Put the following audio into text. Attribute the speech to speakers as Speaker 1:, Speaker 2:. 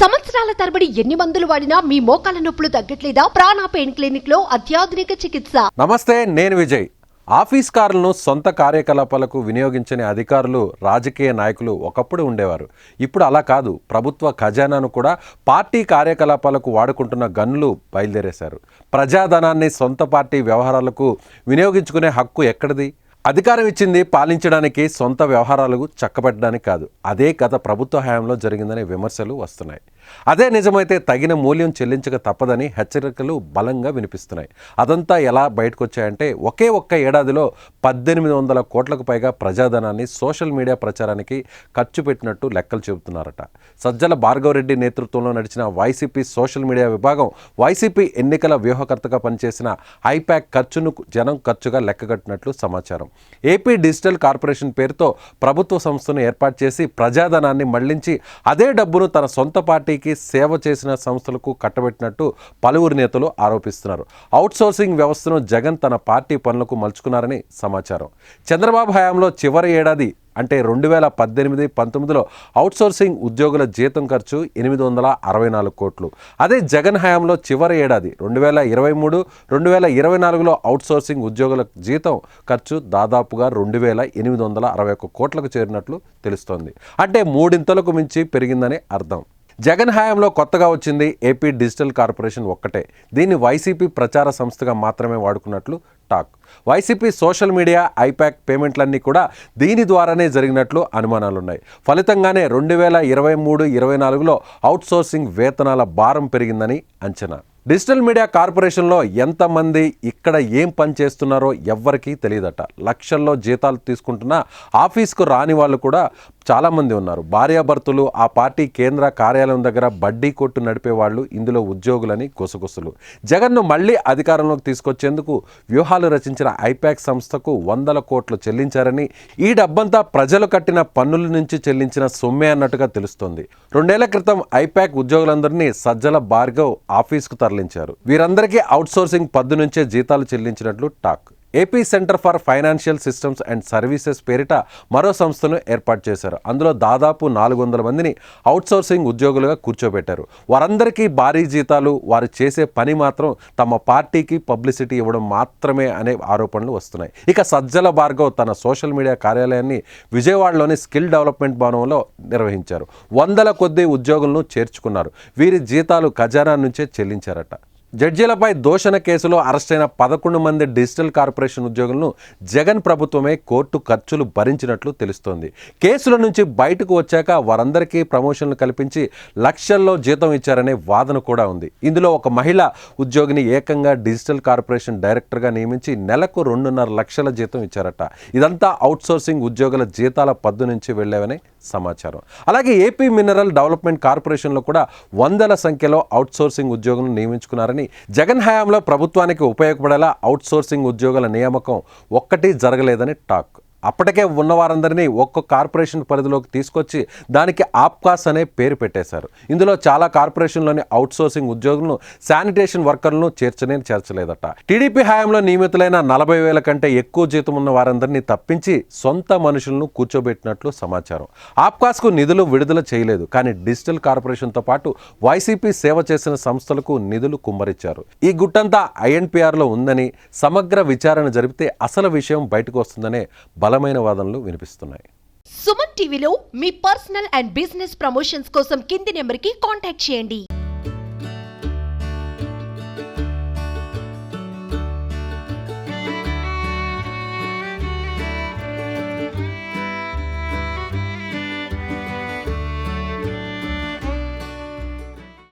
Speaker 1: సంవత్సరాల తరబడి ఎన్ని మందులు వాడినా మీ మోకాల నొప్పులు తగ్గట్లేదా? ప్రాణ పెయిన్ క్లినిక్లో అత్యాధునిక చికిత్స.
Speaker 2: నమస్తే నేను విజయ్. ఆఫీస్ కార్లను సొంత కార్యకలాపాలకు వినియోగించని అధికారులు రాజకీయ నాయకులు ఒకప్పుడు ఉండేవారు. ఇప్పుడు అలా కాదు. ప్రభుత్వ ఖజానాను కూడా పార్టీ కార్యకలాపాలకు వాడుకుంటున్న గన్లు బయలుదేరేశారు. ప్రజాధనాన్ని సొంత పార్టీ వ్యవహారాలకు వినియోగించుకునే హక్కు ఎక్కడిది? అధికారం ఇచ్చింది పాలించడానికి సొంత వ్యవహారాలకు చక్కబెట్టడానికి కాదు. అదే గత ప్రభుత్వ హయాంలో జరిగిందనే విమర్శలు వస్తున్నాయి. అదే నిజమైతే తగిన మూల్యం చెల్లించక తప్పదని హెచ్చరికలు బలంగా వినిపిస్తున్నాయి. అదంతా ఎలా బయటకు వచ్చాయంటే ఒకే ఒక్క ఏడాదిలో పద్దెనిమిది వందల కోట్లకు పైగా ప్రజాధనాన్ని సోషల్ మీడియా ప్రచారానికి ఖర్చు పెట్టినట్టు లెక్కలు చెబుతున్నారట. సజ్జల భార్గవరెడ్డి నేతృత్వంలో నడిచిన వైసీపీ సోషల్ మీడియా విభాగం వైసీపీ ఎన్నికల వ్యూహకర్తగా పనిచేసిన ఐప్యాక్ ఖర్చును జనం ఖర్చుగా లెక్కగట్టినట్లు సమాచారం. ఏపీ డిజిటల్ కార్పొరేషన్ పేరుతో ప్రభుత్వ సంస్థను ఏర్పాటు చేసి ప్రజాధనాన్ని మళ్ళించి అదే డబ్బును తన సొంత పార్టీకి సేవ చేసిన సంస్థలకు కట్టబెట్టినట్టు పలువురు నేతలు ఆరోపిస్తున్నారు. అవుట్సోర్సింగ్ వ్యవస్థను జగన్ తన పార్టీ పనులకు మలుచుకున్నారని సమాచారం. చంద్రబాబు హయాంలో చివరి ఏడాది అంటే రెండు వేల పద్దెనిమిది పంతొమ్మిదిలో అవుట్సోర్సింగ్ ఉద్యోగుల జీతం ఖర్చు ఎనిమిది వందల అరవై నాలుగు కోట్లు. అదే జగన్ హయాంలో చివరి ఏడాది రెండు వేల ఇరవై మూడు రెండు వేల ఇరవై నాలుగులో అవుట్సోర్సింగ్ ఉద్యోగుల జీతం ఖర్చు దాదాపుగా రెండు వేల ఎనిమిది వందల అరవై ఒక్క కోట్లకు చేరినట్లు తెలుస్తోంది. అంటే మూడింతలకు మించి పెరిగిందని అర్థం. జగన్ హయాంలో కొత్తగా వచ్చింది ఏపీ డిజిటల్ కార్పొరేషన్ ఒక్కటే. దీన్ని వైసీపీ ప్రచార సంస్థగా మాత్రమే వాడుకున్నట్లు talk. YCP social media IPAC పేమెంట్లన్నీ కూడా దీని ద్వారానే జరిగినట్లు అనుమానాలున్నాయి. ఫలితంగానే రెండు వేల ఇరవై మూడు ఇరవై నాలుగులో అవుట్సోర్సింగ్ వేతనాల భారం పెరిగిందని అంచనా. డిజిటల్ మీడియా కార్పొరేషన్లో ఎంతమంది ఇక్కడ ఏం పని చేస్తున్నారో ఎవ్వరికీ తెలియదట. లక్షల్లో జీతాలు తీసుకుంటున్న ఆఫీస్కు రాని వాళ్ళు కూడా చాలామంది ఉన్నారు. భార్యాభర్తలు ఆ పార్టీ కేంద్ర కార్యాలయం దగ్గర బడ్డీ కొట్టు నడిపే వాళ్ళు ఇందులో ఉద్యోగులని గుసగుసలు. జగన్ను మళ్ళీ అధికారంలోకి తీసుకొచ్చేందుకు వ్యూహాలు రచించిన ఐపాక్ సంస్థకు వందల కోట్లు చెల్లించారని ఈ డబ్బంతా ప్రజలు కట్టిన పన్నుల నుంచి చెల్లించిన సొమ్మే అన్నట్టుగా తెలుస్తోంది. రెండేళ్ళ క్రితం ఐపాక్ ఉద్యోగులందరినీ సజ్జల భార్గవ్ ఆఫీస్కు తరలించారు. వీరందరికీ అవుట్సోర్సింగ్ పద్దు నుంచే జీతాలు చెల్లించినట్లు talk. AP centre for financial systems and services పేరిట మరో సంస్థను ఏర్పాటు చేశారు. అందులో దాదాపు నాలుగు వందల మందిని అవుట్సోర్సింగ్ ఉద్యోగులుగా కూర్చోబెట్టారు. వారందరికీ భారీ జీతాలు వారు చేసే పని మాత్రం తమ పార్టీకి పబ్లిసిటీ ఇవ్వడం మాత్రమే అనే ఆరోపణలు వస్తున్నాయి. ఇక సజ్జల భార్గవ్ తన సోషల్ మీడియా కార్యాలయాన్ని విజయవాడలోని స్కిల్ డెవలప్మెంట్ భవనంలో నిర్వహించారు. వందల కొద్ది ఉద్యోగులను చేర్చుకున్నారు. వీరి జీతాలు ఖజానా నుంచే చెల్లించారట. జడ్జీలపై దోషణ కేసులో అరెస్టైన పదకొండు మంది డిజిటల్ కార్పొరేషన్ ఉద్యోగులను జగన్ ప్రభుత్వమే కోర్టు ఖర్చులు భరించినట్లు తెలుస్తోంది. కేసుల నుంచి బయటకు వచ్చాక వారందరికీ ప్రమోషన్లు కల్పించి లక్షల్లో జీతం ఇచ్చారనే వాదన కూడా ఉంది. ఇందులో ఒక మహిళ ఉద్యోగిని ఏకంగా డిజిటల్ కార్పొరేషన్ డైరెక్టర్గా నియమించి నెలకు రెండున్నర లక్షల జీతం ఇచ్చారట. ఇదంతా అవుట్సోర్సింగ్ ఉద్యోగుల జీతాల పద్దు నుంచి వెళ్ళేవని సమాచారం. అలాగే ఏపీ మినరల్ డెవలప్మెంట్ కార్పొరేషన్లో కూడా వందల సంఖ్యలో అవుట్సోర్సింగ్ ఉద్యోగులను నియమించుకున్నారని జగన్ హయాంలో ప్రభుత్వానికి ఉపయోగపడేలా అవుట్సోర్సింగ్ ఉద్యోగుల నియామకం ఒక్కటి జరగలేదని టాక్. అప్పటికే ఉన్న వారందరినీ ఒక్కో కార్పొరేషన్ పరిధిలోకి తీసుకొచ్చి దానికి ఆప్కాస్ అనే పేరు పెట్టేశారు. ఇందులో చాలా కార్పొరేషన్లోని అవుట్సోర్సింగ్ ఉద్యోగులను శానిటేషన్ వర్కర్లను చేర్చనే చేర్చలేదట. టీడీపీ హయాంలో నియమితులైన నలభై వేల కంటే ఎక్కువ జీతం ఉన్న వారందరినీ తప్పించి సొంత మనుషులను కూర్చోబెట్టినట్లు సమాచారం. ఆప్కాస్కు నిధులు విడుదల చేయలేదు కానీ డిజిటల్ కార్పొరేషన్తో పాటు వైసీపీ సేవ చేసిన సంస్థలకు నిధులు కుమ్మరిచ్చారు ఈ గుట్టంతా ఐఎన్పిఆర్లో ఉందని సమగ్ర విచారణ జరిపితే అసలు విషయం బయటకు వస్తుందనే బలమైన వాదనలు వినిపిస్తున్నాయి.
Speaker 1: సుమన్ టీవీలో మీ పర్సనల్ అండ్ బిజినెస్ ప్రమోషన్స్ కోసం కింది నెంబర్కి కాంటాక్ట్ చేయండి.